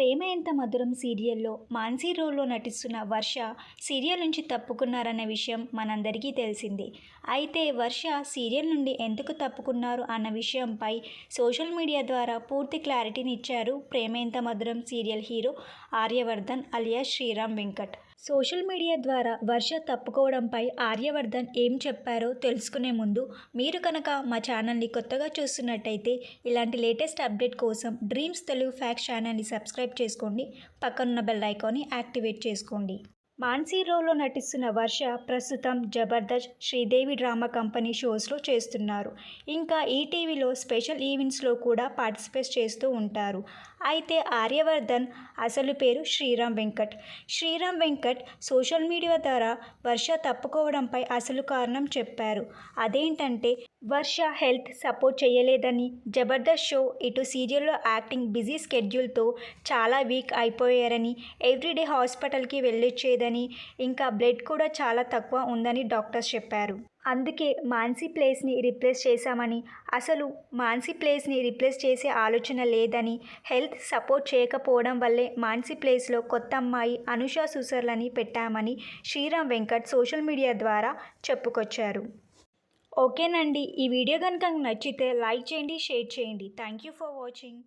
ప్రేమ ఎంత మధురం సీరియల్లో మాన్సీ రోల్లో నటిస్తున్న వర్ష సీరియల్ నుంచి తప్పుకున్నారన్న విషయం మనందరికీ తెలిసిందే. అయితే వర్ష సీరియల్ నుండి ఎందుకు తప్పుకున్నారు అన్న విషయంపై సోషల్ మీడియా ద్వారా పూర్తి క్లారిటీని ఇచ్చారు Prema Entha Madhuram serial hero Aryavardhan Alia Sriram Venkat. Social media ద్వారా వర్ష తప్పుకోవడంపై ఆర్యవర్ధన్ ఏం చెప్పారో తెలుసుకునే ముందు మీరు కనుక మా ఛానల్ని కొత్తగా చూస్తున్నట్టయితే ఇలాంటి లేటెస్ట్ అప్డేట్ కోసం డ్రీమ్స్ తెలుగు ఫ్యాక్స్ ఛానల్ని సబ్స్క్రైబ్ చేసుకోండి. పక్కనున్న బెల్ ఐకాన్ని యాక్టివేట్ చేసుకోండి. మాన్సీ రోల్లో నటిస్తున్న వర్ష ప్రస్తుతం జబర్దస్త్ శ్రీదేవి డ్రామా కంపెనీ షోస్లో చేస్తున్నారు. ఇంకా ఈటీవీలో స్పెషల్ ఈవెంట్స్లో కూడా పార్టిసిపేట్ చేస్తూ ఉంటారు. అయితే ఆర్యవర్ధన్ అసలు పేరు శ్రీరామ్ వెంకట్. శ్రీరామ్ వెంకట్ సోషల్ మీడియా ద్వారా వర్ష తప్పుకోవడంపై అసలు కారణం చెప్పారు. అదేంటంటే వర్ష హెల్త్ సపోర్ట్ చేయలేదని జబర్దస్త్ షో ఇటు సీరియల్లో యాక్టింగ్ బిజీ స్కెడ్యూల్తో చాలా వీక్ అయిపోయారని ఎవ్రీడే హాస్పిటల్కి వెళ్ళొచ్చేదని ఇంకా బ్లడ్ కూడా చాలా తక్కువ ఉందని డాక్టర్స్ చెప్పారు. అందుకే మాన్సీ ప్లేస్ని రిప్లేస్ చేశామని అసలు మాన్సీ ప్లేస్ని రిప్లేస్ చేసే ఆలోచన లేదని హెల్త్ సపోర్ట్ చేయకపోవడం వల్లే మాన్సీ ప్లేస్లో కొత్త అమ్మాయి అనుష సుసర్లని పెట్టామని శ్రీరామ్ వెంకట్ సోషల్ మీడియా ద్వారా చెప్పుకొచ్చారు. ఓకేనండి ఈ వీడియో కనుక నచ్చితే లైక్ చేయండి షేర్ చేయండి. Thank you for watching.